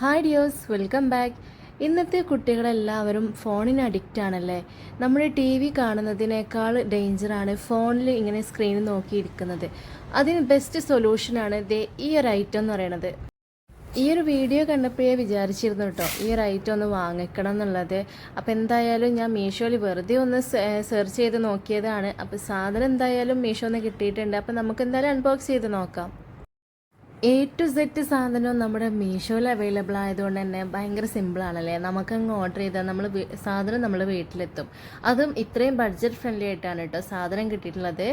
Hi ഡിയോസ് welcome back ഇന്നത്തെ കുട്ടികളെല്ലാവരും ഫോണിന് അഡിക്റ്റ് ആണല്ലേ? നമ്മൾ ടി വി കാണുന്നതിനേക്കാൾ ഡേഞ്ചറാണ് ഫോണിൽ ഇങ്ങനെ സ്ക്രീൻ നോക്കിയിരിക്കുന്നത്. അതിന് ബെസ്റ്റ് സൊല്യൂഷനാണ് ദേ ഈ ഒരു ഐറ്റം എന്ന് പറയണത്. ഈ ഒരു വീഡിയോ കണ്ടപ്പോഴേ വിചാരിച്ചിരുന്നു കേട്ടോ ഈ ഒരു ഐറ്റം ഒന്ന് വാങ്ങിക്കണം എന്നുള്ളത്. അപ്പോൾ എന്തായാലും ഞാൻ മീഷോയിൽ വെറുതെ ഒന്ന് സെർച്ച് ചെയ്ത് നോക്കിയതാണ്. അപ്പോൾ സാധനം എന്തായാലും മീഷോന്ന് കിട്ടിയിട്ടുണ്ട്. അപ്പോൾ നമുക്ക് എന്തായാലും അൺബോക്സ് ചെയ്ത് നോക്കാം. എ ടു സെറ്റ് സാധനവും നമ്മുടെ മീഷോയിൽ അവൈലബിൾ ആയതുകൊണ്ട് തന്നെ ഭയങ്കര സിമ്പിളാണല്ലേ നമുക്കങ്ങ് ഓർഡർ ചെയ്താൽ നമ്മൾ സാധനം നമ്മൾ വീട്ടിലെത്തും. അതും ഇത്രയും ബഡ്ജറ്റ് ഫ്രണ്ട്ലി ആയിട്ടാണ് കേട്ടോ സാധനം കിട്ടിയിട്ടുള്ളത്.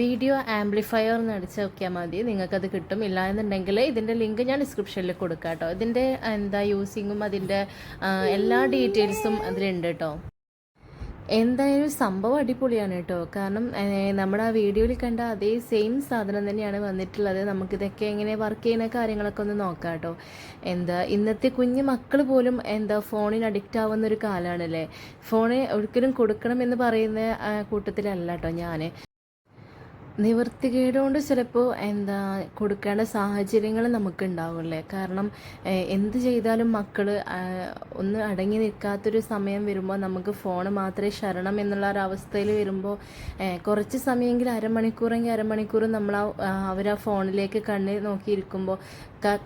വീഡിയോ ആംപ്ലിഫയർ എന്ന് അടിച്ച് നോക്കിയാൽ മതി. നിങ്ങൾക്കത് കിട്ടും. ഇല്ല എന്നുണ്ടെങ്കിൽ ഇതിന്റെ ലിങ്ക് ഞാൻ ഡിസ്ക്രിപ്ഷനിൽ കൊടുക്കാം കേട്ടോ. ഇതിന്റെ എന്താ യൂസിങ്ങും അതിന്റെ എല്ലാ ഡീറ്റെയിൽസും അതിലുണ്ട് കേട്ടോ. എന്തായാലും സംഭവം അടിപൊളിയാണ് കേട്ടോ. കാരണം നമ്മുടെ ആ വീഡിയോയിൽ കണ്ട അതേ സെയിം സാധനം തന്നെയാണ് വന്നിട്ടുള്ളത്. നമുക്കിതൊക്കെ എങ്ങനെ വർക്ക് ചെയ്യുന്ന കാര്യങ്ങളൊക്കെ ഒന്ന് നോക്കാം കേട്ടോ. എന്താ ഇന്നത്തെ കുഞ്ഞു മക്കൾ പോലും എന്താ ഫോണിന് അഡിക്റ്റ് ആവുന്ന ഒരു കാലമാണല്ലേ ഫോണ് ഒരിക്കലും കൊടുക്കണം എന്ന് പറയുന്ന കൂട്ടത്തിലല്ല കേട്ടോ ഞാൻ നിവൃത്തി കൊണ്ട് ചിലപ്പോൾ എന്താ കൊടുക്കേണ്ട സാഹചര്യങ്ങൾ നമുക്ക് ഉണ്ടാവുള്ളേ കാരണം എന്ത് ചെയ്താലും മക്കൾ ഒന്ന് അടങ്ങി നിൽക്കാത്തൊരു സമയം വരുമ്പോൾ നമുക്ക് ഫോൺ മാത്രമേ ശരണം എന്നുള്ള അവസ്ഥയിൽ വരുമ്പോൾ കുറച്ച് സമയമെങ്കിൽ അരമണിക്കൂറെങ്കിൽ അരമണിക്കൂർ നമ്മൾ അവർ ആ ഫോണിലേക്ക് കണ്ണിൽ നോക്കിയിരിക്കുമ്പോൾ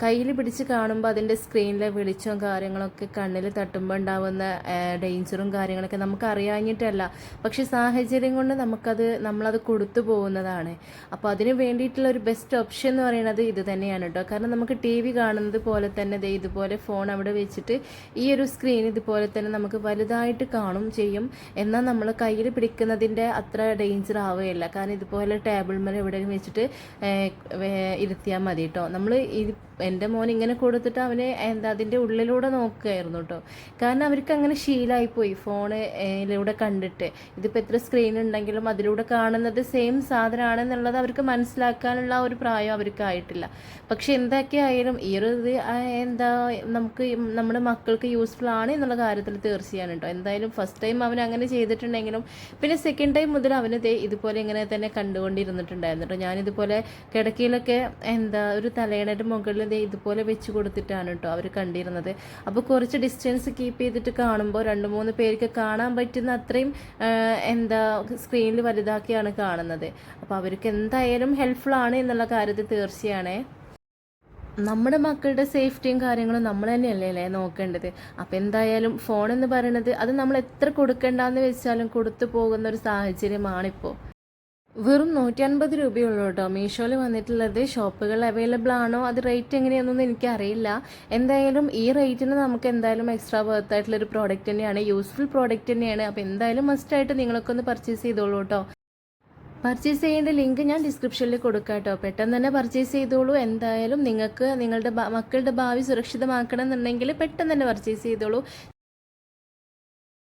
കയ്യിൽ പിടിച്ച് കാണുമ്പോൾ അതിന്റെ സ്ക്രീനിലെ വെളിച്ചവും കാര്യങ്ങളൊക്കെ കണ്ണിൽ തട്ടുമ്പോൾ ഉണ്ടാവുന്ന ഡേഞ്ചറും കാര്യങ്ങളൊക്കെ നമുക്ക് അറിയാഞ്ഞിട്ടല്ല. പക്ഷെ സാഹചര്യം കൊണ്ട് നമുക്കത് നമ്മളത് കൊടുത്തു പോകുന്നതാണ്. അപ്പോൾ അതിന് വേണ്ടിയിട്ടുള്ള ഒരു ബെസ്റ്റ് ഓപ്ഷൻ എന്ന് പറയുന്നത് ഇത് തന്നെയാണ് കേട്ടോ കാരണം നമുക്ക് ടി വി കാണുന്നത് പോലെ തന്നെ ഇതുപോലെ ഫോൺ അവിടെ വെച്ചിട്ട് ഈ ഒരു സ്ക്രീൻ ഇതുപോലെ തന്നെ നമുക്ക് വലുതായിട്ട് കാണും ചെയ്യും. എന്നാൽ നമ്മൾ കയ്യിൽ പിടിക്കുന്നതിന്റെ അത്ര ഡേഞ്ചർ ആവുകയില്ല. കാരണം ഇതുപോലെ ടേബിൾ മേലെ എവിടെ വെച്ചിട്ട് ഇരുത്തിയാൽ മതി കേട്ടോ നമ്മൾ എന്റെ മോൻ ഇങ്ങനെ കൊടുത്തിട്ട് അവന് എന്താ അതിന്റെ ഉള്ളിലൂടെ നോക്കുകയായിരുന്നു കേട്ടോ കാരണം അവർക്ക് അങ്ങനെ ശീലമായിപ്പോയി ഫോണിലൂടെ കണ്ടിട്ട്. ഇതിപ്പോൾ എത്ര സ്ക്രീൻ ഉണ്ടെങ്കിലും അതിലൂടെ കാണുന്നത് സെയിം സാധനമാണെന്നുള്ളത് അവർക്ക് മനസ്സിലാക്കാനുള്ള ഒരു പ്രായം അവർക്കായിട്ടില്ല. പക്ഷെ എന്തൊക്കെ ആയാലും ഈ ഒരു ഇത് എന്താ നമുക്ക് നമ്മുടെ മക്കൾക്ക് യൂസ്ഫുൾ ആണ് എന്നുള്ള കാര്യത്തിൽ തീർച്ചയാണ് കേട്ടോ എന്തായാലും ഫസ്റ്റ് ടൈം അവൻ അങ്ങനെ ചെയ്തിട്ടുണ്ടെങ്കിലും പിന്നെ സെക്കൻഡ് ടൈം മുതൽ അവന് ഇതുപോലെ ഇങ്ങനെ തന്നെ കണ്ടുകൊണ്ടിരുന്നിട്ടുണ്ടായിരുന്നു കേട്ടോ. ഞാനിതുപോലെ കിടക്കയിലൊക്കെ എന്താ ഒരു തലയണയുടെ മുകളിൽ ഇതുപോലെ വെച്ച് കൊടുത്തിട്ടാണ് കേട്ടോ അവർ കണ്ടിരുന്നത്. അപ്പോൾ കുറച്ച് ഡിസ്റ്റൻസ് കീപ്പ് ചെയ്തിട്ട് കാണുമ്പോൾ രണ്ട് മൂന്ന് പേർക്ക് കാണാൻ പറ്റുന്ന അത്രയും എന്താ സ്ക്രീനിൽ വലുതാക്കിയാണ് കാണുന്നത്. അപ്പോൾ അവർക്ക് എന്തായാലും ഹെൽപ്ഫുൾ ആണ് എന്നുള്ള കാര്യത്തിൽ തീർച്ചയാണേ. നമ്മുടെ മക്കളുടെ സേഫ്റ്റിയും കാര്യങ്ങളും നമ്മൾ തന്നെയല്ലേ അല്ലേ നോക്കേണ്ടത്? അപ്പോൾ എന്തായാലും ഫോൺ എന്ന് പറയുന്നത് അത് നമ്മൾ എത്ര കൊടുക്കേണ്ടെന്ന് വെച്ചാലും കൊടുത്തു പോകുന്ന ഒരു സാഹചര്യമാണിപ്പോൾ വെറും നൂറ്റി അൻപത് രൂപയുള്ളൂ കേട്ടോ. മീഷോയിൽ വന്നിട്ടുള്ളത് ഷോപ്പുകൾ അവൈലബിൾ ആണോ? അത് റേറ്റ് എങ്ങനെയാണെന്നൊന്നും എനിക്കറിയില്ല. എന്തായാലും ഈ റേറ്റിന് നമുക്ക് എന്തായാലും എക്സ്ട്രാ വർത്ത് ആയിട്ടുള്ള ഒരു പ്രോഡക്റ്റ് തന്നെയാണ്. യൂസ്ഫുൾ പ്രോഡക്റ്റ് തന്നെയാണ്. അപ്പോൾ എന്തായാലും മസ്റ്റായിട്ട് നിങ്ങളൊക്കെ ഒന്ന് പർച്ചേസ് ചെയ്തോളൂ കേട്ടോ. പർച്ചേസ് ചെയ്യേണ്ട ലിങ്ക് ഞാൻ ഡിസ്ക്രിപ്ഷനിൽ കൊടുക്കാം കേട്ടോ പെട്ടെന്ന് തന്നെ പർച്ചേസ് ചെയ്തോളൂ. എന്തായാലും നിങ്ങൾക്ക് നിങ്ങളുടെ മക്കളുടെ ഭാവി സുരക്ഷിതമാക്കണം എന്നുണ്ടെങ്കിൽ പെട്ടെന്ന് തന്നെ പർച്ചേസ് ചെയ്തോളൂ.